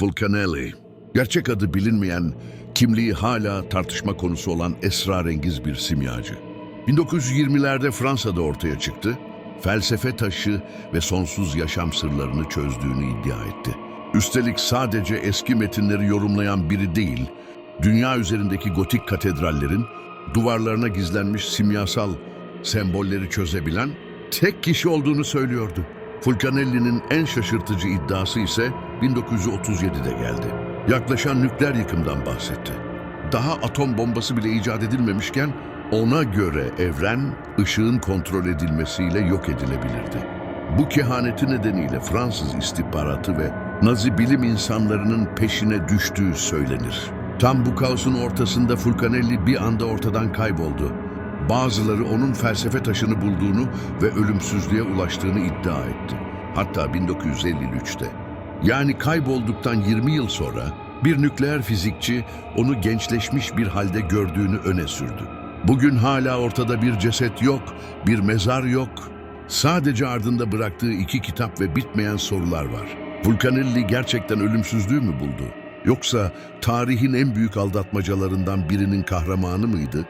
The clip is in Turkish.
Fulcanelli. Gerçek adı bilinmeyen, kimliği hala tartışma konusu olan esrarengiz bir simyacı. 1920'lerde Fransa'da ortaya çıktı, felsefe taşı ve sonsuz yaşam sırlarını çözdüğünü iddia etti. Üstelik sadece eski metinleri yorumlayan biri değil, dünya üzerindeki gotik katedrallerin duvarlarına gizlenmiş simyasal sembolleri çözebilen tek kişi olduğunu söylüyordu. Fulcanelli'nin en şaşırtıcı iddiası ise 1937'de geldi. Yaklaşan nükleer yıkımdan bahsetti. Daha atom bombası bile icat edilmemişken ona göre evren ışığın kontrol edilmesiyle yok edilebilirdi. Bu kehaneti nedeniyle Fransız istihbaratı ve Nazi bilim insanlarının peşine düştüğü söylenir. Tam bu kaosun ortasında Fulcanelli bir anda ortadan kayboldu. Bazıları onun felsefe taşını bulduğunu ve ölümsüzlüğe ulaştığını iddia etti. Hatta 1953'te. Yani kaybolduktan 20 yıl sonra bir nükleer fizikçi onu gençleşmiş bir halde gördüğünü öne sürdü. Bugün hala ortada bir ceset yok, bir mezar yok. Sadece ardında bıraktığı iki kitap ve bitmeyen sorular var. Vulcanelli gerçekten ölümsüzlüğü mü buldu? Yoksa tarihin en büyük aldatmacalarından birinin kahramanı mıydı?